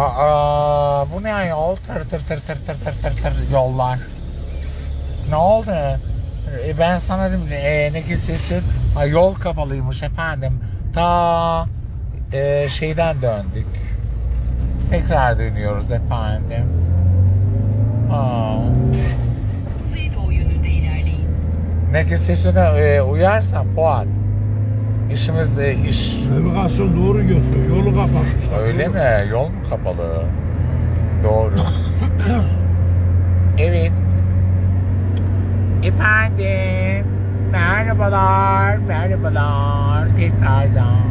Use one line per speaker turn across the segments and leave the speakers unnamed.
Aa, bu ne yol? Tır tır tır tır tır tır tır tır yollar. Ne oldu? E, ben sana dedim e, ne kesiyorsun? Ha, yol kapalıymış efendim. Ta e, şeyden döndük. Tekrar dönüyoruz efendim. Aa.
Kuzeydoğu yönünde ilerleyin.
Ne kesiyorsun e, uyarsan Fuat. İşimiz de iş.
Navigasyon doğru gösteriyor. Yolu kapatmışlar.
Öyle mi? Yol mu kapalı? Doğru. evet. Efendim. Merhabalar, merhabalar. Tekrardan.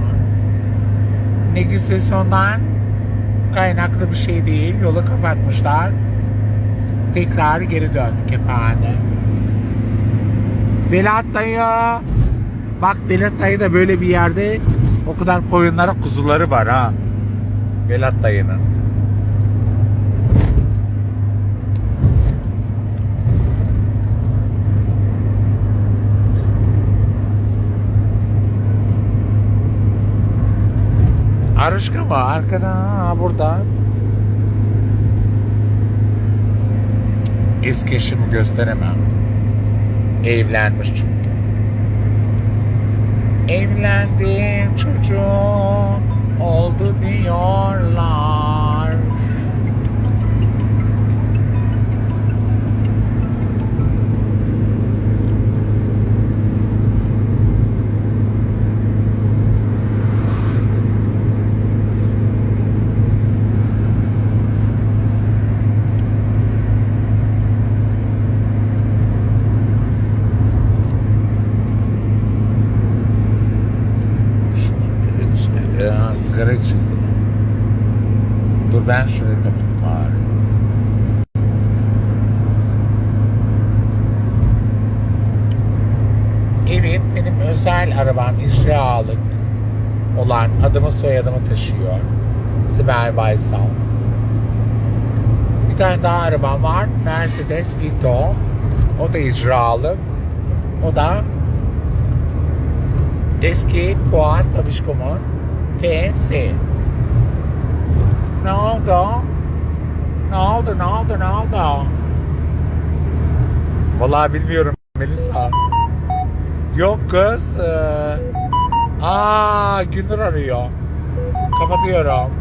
Negüsasyondan kaynaklı bir şey değil. Yolu kapatmışlar. Tekrar geri döndük efendim. Velat dayı. Bak Velat dayı da böyle bir yerde o kadar koyunlara kuzuları var ha. Velat dayının. Arışka mı? Arkada, ha, burada. Eski eşimi gösteremem. Evlenmiş çünkü. Evlendim. Çocuğum oldu diyorlar. Şu- e, sigara içiyorsun. Dur ben şurayı kapatayım bari. Evet benim özel arabam icralık olan adımı soyadımı taşıyor. Sibel Baysal. Bir tane daha arabam var. Mercedes Vito. O da icralı. O da eski Fuat Babişkom'un KFC. Ne oldu? Ne oldu? Ne oldu? Ne oldu? Vallahi bilmiyorum Melisa. Yok kız. Ee, aa Gündür arıyor. Kapatıyorum.